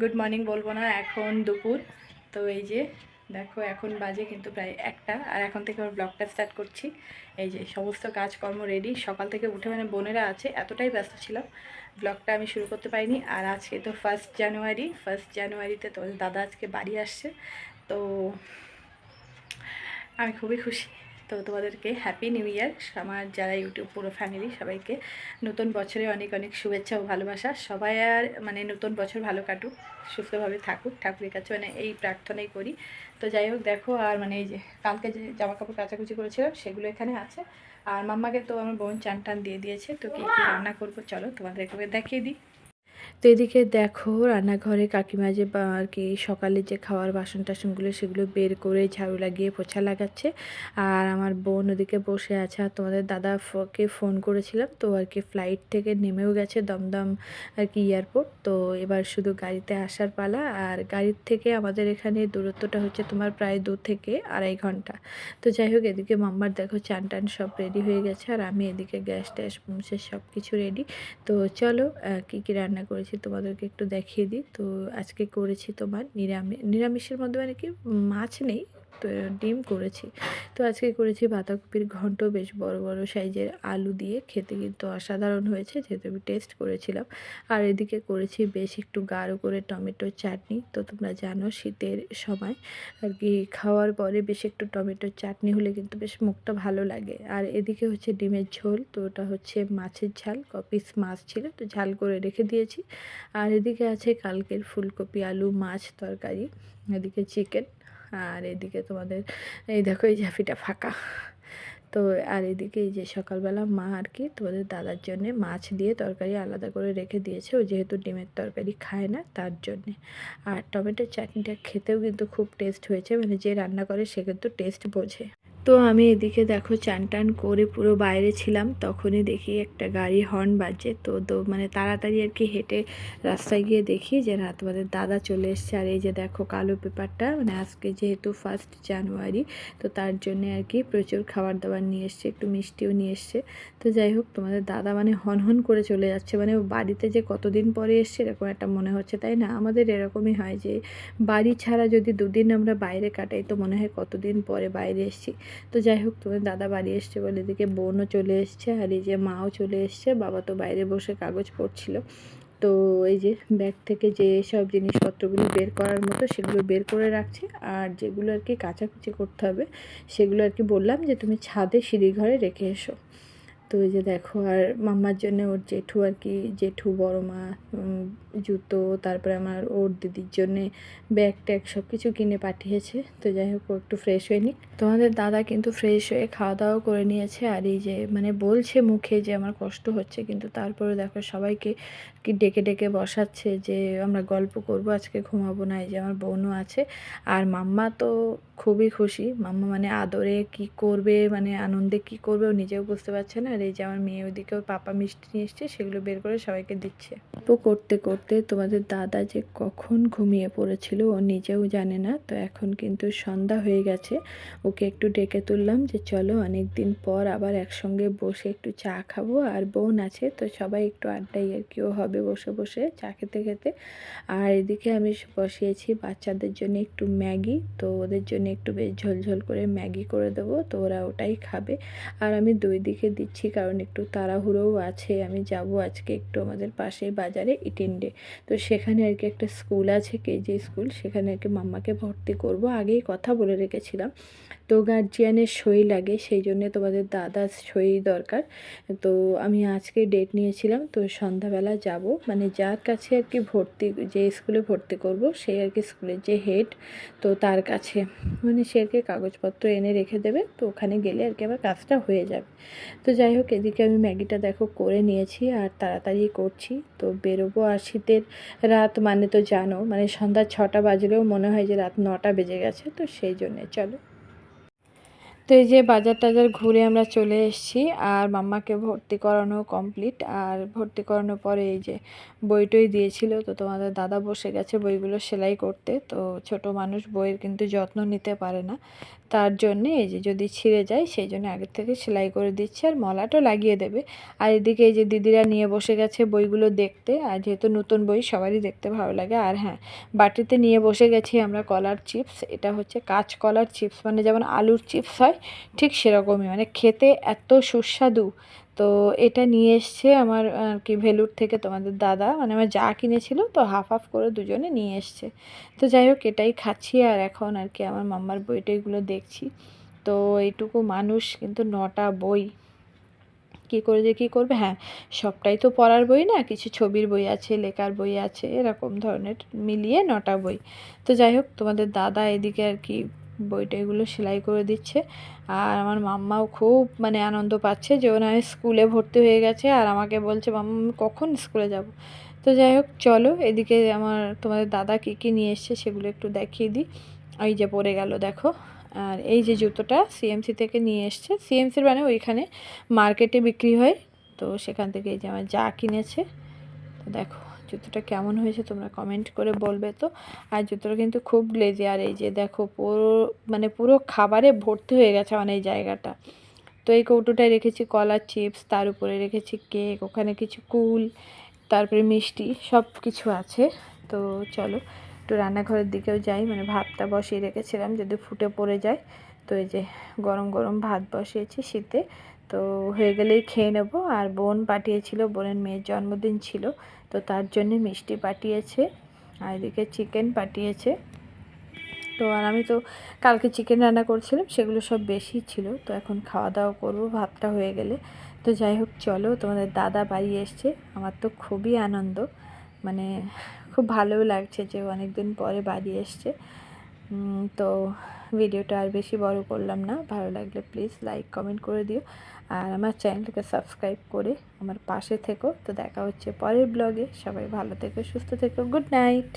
Good morning বলব না, এখন দুপুর। তো এই যে, দেখো, এখন বাজে কিন্তু প্রায় একটা, আর এখন থেকে আমার ব্লগটা স্টার্ট করছি। এই যে, সমস্ত কাজকর্ম রেডি সকাল থেকে উঠে মানে বোনেরা আছে, এতটাই ব্যস্ত ছিলাম। ব্লগটা আমি শুরু করতে পারিনি, আর আজকে তো ফার্স্ট জানুয়ারি ফার্স্ট জানুয়ারিতে তো দাদা আজকে বাড়ি আসছে। তো আমি খুবই খুশি। তো তোমাদেরকে হ্যাপি নিউ ইয়ার আমার যারা ইউটিউব পুরো ফ্যামিলি সবাইকে নতুন বছরে অনেক অনেক শুভেচ্ছা ও ভালোবাসা। সবাই আর মানে নতুন বছর ভালো কাটুক, সুস্থভাবে থাকুক, ঠাকুরের কাছে মানে এই প্রার্থনাই করি। তো যাই হোক, দেখো আর মানে এই যে কালকে যে জামা কাপড় কাচাকুচি করেছিলাম, সেগুলো এখানে আছে। আর মাম্মাকে তো আমার বোন চান টান দিয়ে দিয়েছে, তো কী কী রান্না করব, চলো তোমাদেরকে দেখিয়ে দিই। তো এদিকে দেখো রান্নাঘরে কাকিমা যে আর কি সকালে যে খাওয়ার বাসন টাসনগুলো সেগুলো বের করে ঝাড়ু লাগিয়ে পোছা লাগাচ্ছে। আর আমার বোন ওদিকে বসে আছে। আর তোমাদের দাদাকে ফোন করেছিলাম, তো আর কি ফ্লাইট থেকে নেমেও গেছে দমদম আর কি এয়ারপোর্ট তো এবার শুধু গাড়িতে আসার পালা। আর গাড়ির থেকে আমাদের এখানে দূরত্বটা হচ্ছে তোমার প্রায় দু থেকে আড়াই ঘণ্টা। তো যাই হোক, এদিকে মাম্মার দেখো চান টান সব রেডি হয়ে গেছে। আর আমি এদিকে গ্যাস ট্যাস মুছে সব কিছু রেডি তো চলো কী কী রান্না করেছি তোমাদেরকে একটু দেখিয়ে দিই। তো আজকে করেছি তোমার নিরামিষ নিরামিষের মধ্যে মানে কি মাছ নেই। তো ডিম করেছি। তো আজকে করেছি বাঁধাকপির ঘন্ট, বেশ বড় বড় সাইজের আলু দিয়ে। খেতে কিন্তু অসাধারণ হয়েছে, যেহেতু আমি টেস্ট করেছিলাম। আর এদিকে করেছি বেশ একটু গাঢ় করে টমেটোর চাটনি। তো তোমরা জানো শীতের সময় আর কি, খাওয়ার পরে বেশ একটু টমেটোর চাটনি হলে কিন্তু বেশ মুখটা ভালো লাগে। আর এদিকে হচ্ছে ডিমের ঝোল, তো ওটা হচ্ছে মাছের ঝাল, কপিস মাছ ছিল, তো ঝাল করে রেখে দিয়েছি। আর এদিকে আছে কালকের ফুলকপি, আলু, মাছ, তরকারি, এদিকে চিকেন। আর এদিকে তোমাদের, এই দেখো এই ঝাঁপিটা ফাঁকা। তো আর এদিকে এই যে সকালবেলা মা আর কি তোমাদের দাদার জন্যে মাছ দিয়ে তরকারি আলাদা করে রেখে দিয়েছে। ও যেহেতু ডিমের তরকারি খায় না তার জন্যে। আর টমেটোর চাটনিটা খেতেও কিন্তু খুব টেস্ট হয়েছে। মানে যে রান্না করে সে কিন্তু টেস্ট বোঝে। তো আমি এদিকে দেখো চান টান করে পুরো বাইরে ছিলাম, তখনই দেখি একটা গাড়ি হর্ন বাজছে। তো তো মানে তাড়াতাড়ি আর কি হেঁটে রাস্তায় গিয়ে দেখি যে না, তোমাদের দাদা চলে এসছে। আর এই যে দেখো কালো পেপারটা মানে আজকে যেহেতু ফার্স্ট জানুয়ারি তো তার জন্যে আর কি প্রচুর খাবার দাবার নিয়ে এসছে, একটু মিষ্টিও নিয়ে এসছে। তো যাই হোক, তোমাদের দাদা মানে হন হন করে চলে যাচ্ছে। মানে বাড়িতে যে কতদিন পরে এসছে এরকম একটা মনে হচ্ছে, তাই না? আমাদের এরকমই হয় যে, বাড়ি ছাড়া যদি দুদিন আমরা বাইরে কাটাই, তো মনে হয় কতদিন পরে বাইরে এসছি। তো যাই হোক, তোমার দাদা বাড়ি এসছে বলে এদিকে বোনও চলে এসছে আর এই যে মাও চলে এসছে। বাবা তো বাইরে বসে কাগজ পড়ছিল। তো এই যে ব্যাগ থেকে যে সব জিনিসপত্রগুলি বের করার মতো সেগুলো বের করে রাখছে। আর যেগুলো আর কি কাচাকুচি করতে হবে, সেগুলো আর কি বললাম যে তুমি ছাদে সিঁড়ি ঘরে রেখে এসো। তো এই যে দেখো, আর মাম্মার জন্য ওর জেঠু আর কি, জেঠু বড় মা জুতো, তারপরে আমার ওর দিদির জন্যে ব্যাগ ট্যাগ সব কিছু কিনে পাঠিয়েছে। তো যাই হোক একটু ফ্রেশ হয়নি তোমাদের দাদা কিন্তু ফ্রেশ হয়ে খাওয়া দাওয়া করে নিয়েছে, আর এই যে মানে বলছে মুখে যে আমার কষ্ট হচ্ছে, কিন্তু তারপরে দেখো সবাইকে কি ডেকে ডেকে বসাচ্ছে যে আমরা গল্প করব, আজকে ঘুমাবো না, এই যে আমার বোনও আছে। আর মাম্মা তো খুবই খুশি, মাম্মা মানে আদরে কি করবে মানে আনন্দে কি করবে ও নিজেও বুঝতে পারছে না। এই যে আমার মেয়ে ওইদিকে ওর পাপা মিষ্টি নিয়ে এসছে, সেগুলো বের করে সবাইকে দিচ্ছে। তো করতে করতে তোমাদের দাদা যে কখন ঘুমিয়ে পড়েছিল, ও নিজেও জানে না। তো এখন কিন্তু সন্ধ্যা হয়ে গেছে, ওকে একটু ডেকে তুললাম যে চলো অনেক দিন পর আবার একসঙ্গে বসে একটু চা খাব। আর বোন আছে, তো সবাই একটু আড্ডাই আর কিও হবে বসে বসে চা খেতে খেতে। আর এদিকে আমি বসিয়েছি বাচ্চাদের জন্য একটু ম্যাগি, তো ওদের জন্য একটু বেশ ঝোলঝোল করে ম্যাগি করে দেবো, তো ওরা ওটাই খাবে। আর আমি দুই দিকে দিচ্ছি কারণ একটু তাড়াহুড়োও আছে, আমি যাব আজকে একটু আমাদের পাশে বাজারে ইটেন্ডে তো সেখানে আর কি একটা স্কুল আছে, কেজি স্কুল, সেখানে আর কি মাম্মাকে ভর্তি করব। আগেই কথা বলে রেখেছিলাম তো গার্জিয়ানের সই লাগে, সেই জন্যে তোমাদের দাদা সই দরকার। তো আমি আজকে ডেট নিয়েছিলাম, তো সন্ধ্যাবেলা যাব। মানে যার কাছে আর কি ভর্তি, যে স্কুলে ভর্তি করব সেই আর কি স্কুলের যে হেড তো তার কাছে। মানে সে আর কি কাগজপত্র এনে রেখে দেবে, তো ওখানে গেলে আর কি আবার কাজটা হয়ে যাবে। তো যাই হোক, এদিকে আমি ম্যাগিটা দেখো করে নিয়েছি আর তাড়াতাড়ি করছি। তো বেরোবো আর শীতের রাত মানে তো জানো মানে সন্ধ্যা ছটা বাজলেও মনে হয় যে রাত নটা বেজে গেছে, তো সেই জন্যে, চলো। তো এই যে বাজার টাজার ঘুরে আমরা চলে এসেছি আর মাম্মাকে ভর্তি করানো কমপ্লিট আর ভর্তি করানোর পরে এই যে বইটই দিয়েছিল, তো তোমাদের দাদা বসে গেছে বইগুলো সেলাই করতে, তো ছোট মানুষ বইয়ের কিন্তু যত্ন নিতে পারে না। তার জন্যে এই যে যদি ছিঁড়ে যায়, সেই জন্য আগের থেকে সেলাই করে দিচ্ছে আর মলাটাও লাগিয়ে দেবে। আর এদিকে এই যে দিদিরা নিয়ে বসে গেছে বইগুলো দেখতে, আর যেহেতু নতুন বই সবারই দেখতে ভালো লাগে, আর হ্যাঁ বাটিতে নিয়ে বসে গেছি আমরা কলার চিপস, এটা হচ্ছে কাঁচ কলার চিপস মানে যেমন আলুর চিপস হয় ঠিক সেরকমই। মানে খেতে এত সুস্বাদু। তো এটা নিয়ে এসছে আমার আর কি ভেলুর থেকে তোমাদের দাদা। মানে আমার যা কিনেছিল তো হাফ হাফ করে দুজনে নিয়ে এসছে। তো যাই হোক, এটাই খাচ্ছি আর এখন আর কি আমার মাম্মার বইটাইগুলো দেখছি। তো এইটুকু মানুষ কিন্তু নটা বই। কী করে যে কী করবে? হ্যাঁ সবটাই তো পড়ার বই না, কিছু ছবির বই আছে, লেখার বই আছে, এরকম ধরনের মিলিয়ে নটা বই। তো যাই হোক, তোমাদের দাদা এদিকে আর কি বইটা এগুলো সেলাই করে দিচ্ছে। আর আমার মাম্মাও খুব মানে আনন্দ পাচ্ছে যে ওনার স্কুলে ভর্তি হয়ে গেছে আর আমাকে বলছে, মাম্মা, আমি কখন স্কুলে যাব? তো যাই হোক, চলো, এদিকে আমার তোমাদের দাদা কী কী নিয়ে এসছে সেগুলো একটু দেখিয়ে দিই। ওই যে পড়ে গেল, দেখো। আর এই যে জুতোটা সিএমসি থেকে নিয়ে এসছে। সিএমসির মানে ওইখানে মার্কেটে বিক্রি হয়। তো সেখান থেকে এই যে আমার যা কিনেছে, তো দেখো। জুতোটা কেমন হয়েছে তোমরা কমেন্ট করে বলবে তো। আর জুতোটা কিন্তু খুব গ্লেজি আর এই যে দেখো পুরো মানে পুরো খাবারে ভর্তি হয়ে গেছে মানে এই জায়গাটা। তো এই কৌটোটায় রেখেছি কলার চিপস তার উপরে রেখেছি কেক ওখানে কিছু কুল, তারপরে মিষ্টি সব কিছু আছে। তো চলো একটু রান্নাঘরের দিকেও যাই মানে ভাতটা বসিয়ে রেখেছিলাম, যদি ফুটে পড়ে যায়। তো এই যে গরম গরম ভাত বসিয়েছি শীতে, তো হয়ে গেলেই খেয়ে নেব। আর বোন পাঠিয়েছিল, বোনের মেয়ের জন্মদিন ছিল, তো তার জন্যে মিষ্টি পাঠিয়েছে, আর এদিকে চিকেন পাঠিয়েছে। তো আর আমি তো কালকে চিকেন রান্না করছিলাম, সেগুলো সব বেশি ছিল, তো এখন খাওয়া দাওয়া করব, ভাতটা হয়ে গেলে। তো যাই হোক, চলো, তোমাদের দাদা বাড়ি এসছে, আমার তো খুবই আনন্দ মানে খুব ভালোও লাগছে যে অনেক দিন পরে বাড়ি এসছে। তো ভিডিওটা আর বেশি বড় করলাম না। ভালো লাগলে প্লিজ লাইক কমেন্ট করে দিও। আর আমার চ্যানেলকে সাবস্ক্রাইব করে আমার পাশে থেকো। তো দেখা হচ্ছে পরের ব্লগে সবাই ভালো থেকো, সুস্থ থেকো। Good night